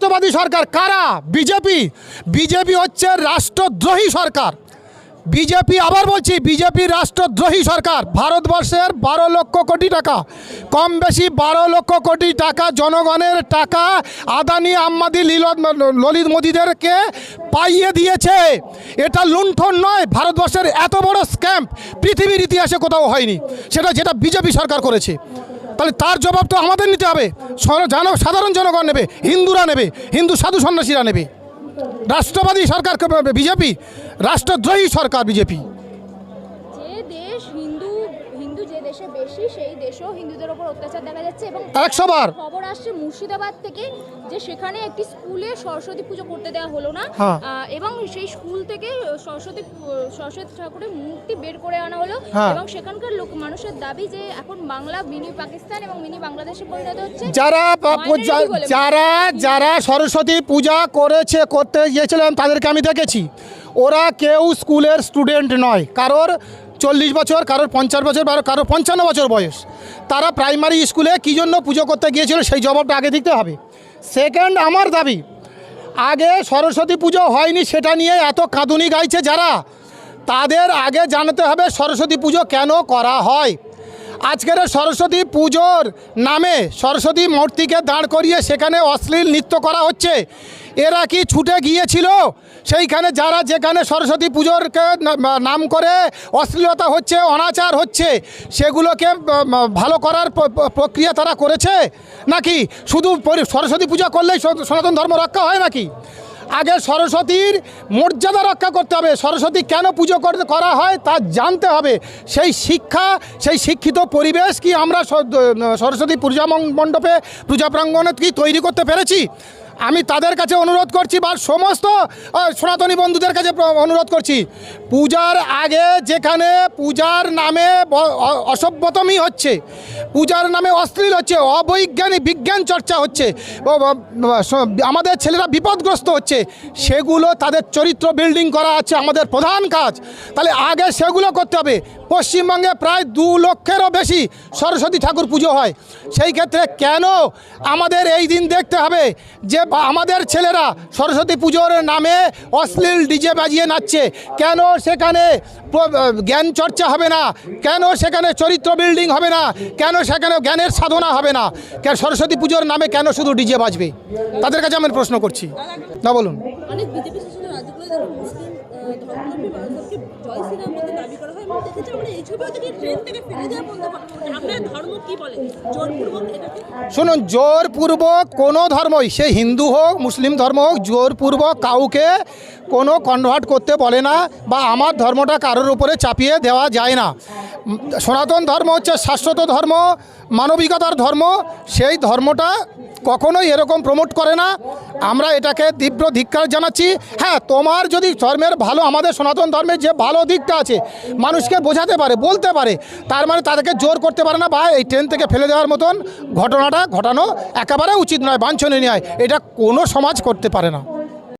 রাষ্ট্রবাদী সরকার, কারা? BJP. BJP হচ্ছে রাষ্ট্রদ্রোহী সরকার। BJP, আবার বলছি, বিজেপি রাষ্ট্রদ্রোহী সরকার। ভারতবর্ষের বারো লক্ষ কোটি টাকা। কম বেশি বারো লক্ষ কোটি টাকা জনগণের টাকা আদানি আম্মাদি লীলত ললিত মোদীদেরকে পাইয়ে দিয়েছে। এটা লুণ্ঠন নয়, ভারতবর্ষের এত বড় স্ক্যাম্প পৃথিবীর ইতিহাসে কোথাও হয়নি। সেটা, যেটা বিজেপি সরকার করেছে। তাহলে তার জবাব তো আমাদের নিতে হবে। জন সাধারণ জনগণ নেবে, হিন্দুরা নেবে, হিন্দু সাধু সন্ন্যাসীরা নেবে। রাষ্ট্রবাদী সরকার বিজেপি, রাষ্ট্রদ্রোহী সরকার বিজেপি যে দেশ হিন্দু হিন্দু যে দেশে বেশি সেই দেশেও হিন্দুদের ওপর অত্যাচার দেখা যাচ্ছে এবং একশো বার। খবর আসছে মুর্শিদাবাদ থেকে যে সেখানে একটি স্কুলে সরস্বতী পুজো করতে দেওয়া হলো না হ্যাঁ। এবং সেই স্কুল থেকে সরস্বতী সরস্বতী ঠাকুরের মূর্তি বের করে আনা হলো হ্যাঁ। এবং সেখানকার লোক মানুষের দাবি যে এখন বাংলা মিনি পাকিস্তান এবং মিনি বাংলাদেশে পরিণত হচ্ছে যারা। যারা যারা সরস্বতী পূজা করেছে করতে গিয়েছিলেন তাদেরকে আমি দেখেছি ওরা কেউ স্কুলের স্টুডেন্ট নয় কারোর চল্লিশ বছর, কারোর পঞ্চাশ বছর, বা কারোর পঞ্চান্ন বছর বয়স। তারা প্রাইমারি স্কুলে কী জন্য পুজো করতে গিয়েছিল সেই জবাবটা আগে দিতে হবে। সেকেন্ড, আমার দাবি, আগে সরস্বতী পুজো হয়নি সেটা নিয়ে এত কাঁদুনি গাইছে যারা, তাদের আগে জানতে হবে সরস্বতী পুজো কেন করা হয়। আজকের সরস্বতী পুজোর নামে সরস্বতী মূর্তিকে দাঁড় করিয়ে সেখানে অশ্লীল নৃত্য করা হচ্ছে। এরা কি ছুটে গিয়েছিল? সেইখানে যারা যেখানে সরস্বতী পুজোরকে না- নাম করে অশ্লীলতা হচ্ছে, অনাচার হচ্ছে, সেগুলোকে ভালো করার প্রক্রিয়া তারা করেছে? নাকি শুধু সরস্বতী পূজা করলেই সনাতন ধর্ম রক্ষা হয় নাকি? আগে সরস্বতীর মর্যাদা রক্ষা করতে হবে। সরস্বতী কেন পুজো করা হয় তা জানতে হবে। সেই শিক্ষা, সেই শিক্ষিত পরিবেশ কি আমরা সরস্বতী পূজা মণ্ডপে পূজা প্রাঙ্গণে কি তৈরি করতে পেরেছি? আমি তাদের কাছে অনুরোধ করছি বা সমস্ত সনাতনী বন্ধুদের কাছে অনুরোধ করছি। পূজার আগে যেখানে পূজার নামে অসভ্যতমই হচ্ছে, পূজার নামে অশ্লীল হচ্ছে, অবৈজ্ঞানিক বিজ্ঞান চর্চা হচ্ছে আমাদের ছেলেরা বিপদগ্রস্ত হচ্ছে, সেগুলো তাদের চরিত্র বিল্ডিং করা আছে আমাদের প্রধান কাজ। তাহলে আগে সেগুলো করতে হবে। পশ্চিমবঙ্গে প্রায় দু লক্ষেরও বেশি সরস্বতী ঠাকুর পুজো হয়। সেই ক্ষেত্রে কেন আমাদের এই দিন দেখতে হবে যে আমাদের ছেলেরা সরস্বতী পুজোর নামে অশ্লীল ডিজে বাজিয়ে নাচছে। কেন সেখানে জ্ঞান চর্চা হবে না? কেন সেখানে চরিত্র বিল্ডিং হবে না? কেন সেখানে জ্ঞানের সাধনা হবে না? কেন সরস্বতী পুজোর নামে কেন শুধু ডিজে বাজবে? তাদের কাছে আমি প্রশ্ন করছি। না, বলুন। শুনুন, জোরপূর্বক কোনো ধর্মই, সে হিন্দু হোক, মুসলিম ধর্ম হোক, জোরপূর্বক কাউকে কোনো কনভার্ট করতে বলে না বা আমার ধর্মটা কারোর উপরে চাপিয়ে দেওয়া যায় না। সনাতন ধর্ম হচ্ছে শাশ্বত ধর্ম, মানবিকতার ধর্ম, সেই ধর্মটা কখনোই এরকম প্রমোট করে না। আমরা এটাকে তীব্র ধিক্কার জানাচ্ছি। হ্যাঁ তোমার যদি ধর্মের ভালো, আমাদের সনাতন ধর্মের যে ভালো দিকটা আছে, মানুষকে বোঝাতে পারে, বলতে পারে, তার মানে তাদেরকে জোর করতে পারে না বা এই ট্রেন থেকে ফেলে দেওয়ার মতন ঘটনাটা ঘটানো একেবারে উচিত নয়, বাঞ্ছনীয় নয়। এটা কোনো সমাজ করতে পারে না।